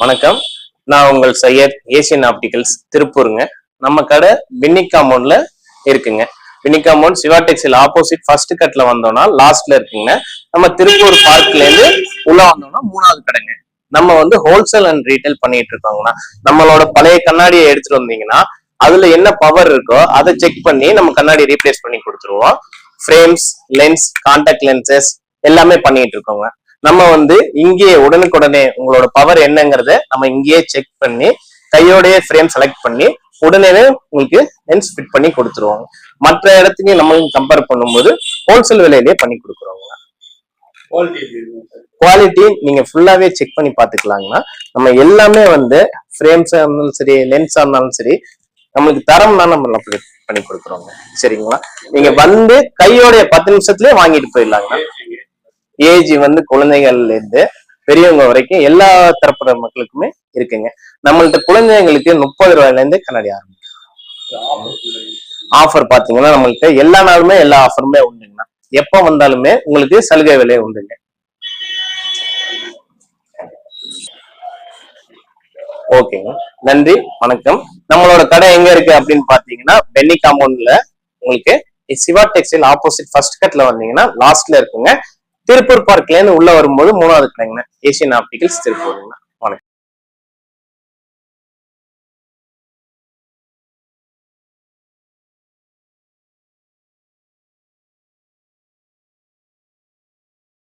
வணக்கம். நான் உங்கள் சையத் ஏசியன் ஆப்டிகல்ஸ் திருப்பூருங்க. நம்ம கடை பின்னி காம்பவுண்ட்ல இருக்குங்க. பின்னி காம்பவுண்ட் சிவா டெக்ஸில் ஆப்போசிட் ஃபர்ஸ்ட் கட்ல வந்தோம்னா லாஸ்ட்ல இருக்குங்க. நம்ம திருப்பூர் பார்க்ல இருந்து உள்ள வந்தோம்னா மூணாவது கடைங்க. நம்ம வந்து ஹோல்சேல் அண்ட் ரீட்டைல் பண்ணிட்டு இருக்கோங்கண்ணா நம்மளோட பழைய கண்ணாடியை எடுத்துட்டு வந்தீங்கன்னா அதுல என்ன பவர் இருக்கோ அதை செக் பண்ணி நம்ம கண்ணாடி ரீப்ளேஸ் பண்ணி கொடுத்துருவோம். ஃப்ரேம்ஸ் லென்ஸ் கான்டாக்ட் லென்சஸ் எல்லாமே பண்ணிட்டு இருக்கோங்க நம்ம வந்து இங்கேயே உடனுக்குடனே உங்களோட பவர் என்னங்கிறத நம்ம இங்கேயே செக் பண்ணி கையோடைய ஃப்ரேம் செலக்ட் பண்ணி உடனே உங்களுக்கு லென்ஸ் ஃபிட் பண்ணி கொடுத்துருவோங்க. மற்ற இடத்துக்கு நம்ம கம்பேர் பண்ணும்போது ஹோல்சேல் விலையிலேயே பண்ணி கொடுக்குறோங்க. குவாலிட்டி குவாலிட்டி நீங்க ஃபுல்லாவே செக் பண்ணி பாத்துக்கலாங்கன்னா நம்ம எல்லாமே வந்து ஃப்ரேம்ஸா இருந்தாலும் சரி லென்ஸா இருந்தாலும் சரி நம்மளுக்கு தரம் தான் நம்ம பண்ணி கொடுக்குறோங்க. சரிங்களா? நீங்க வந்து கையோடைய பத்து நிமிஷத்துலயே வாங்கிட்டு போயிடலாங்கண்ணா ஏஜ் வந்து குழந்தைகள்ல இருந்து பெரியவங்க வரைக்கும் எல்லா தரப்பட மக்களுக்குமே இருக்குங்க. நம்மள்ட்ட குழந்தைங்களுக்கு முப்பது ரூபாயில இருந்து கண்ணாடி ஆரம்பிக்கும். ஆஃபர் பாத்தீங்கன்னா நம்மள்ட்ட எல்லா நாளுமே எல்லா ஆஃபருமே உண்டுங்கண்ணா. எப்ப வந்தாலுமே உங்களுக்கு சலுகை விலை உண்டுங்க. ஓகேங்க. நன்றி வணக்கம். நம்மளோட கடை எங்க இருக்கு அப்படின்னு பாத்தீங்கன்னா பென்னி காம்பவுண்ட்ல உங்களுக்கு சிவா டெக்ஸ்டைல் ஆப்போசிட் ஃபர்ஸ்ட் கட்ல வந்தீங்கன்னா லாஸ்ட்ல இருக்குங்க. திருப்பூர் பார்க்லேருந்து உள்ள வரும்போது மூணாவது கடைங்கண்ணா ஏசியன் ஆப்டிகல்ஸ் திருப்பூருங்கண்ணா வணக்கம்.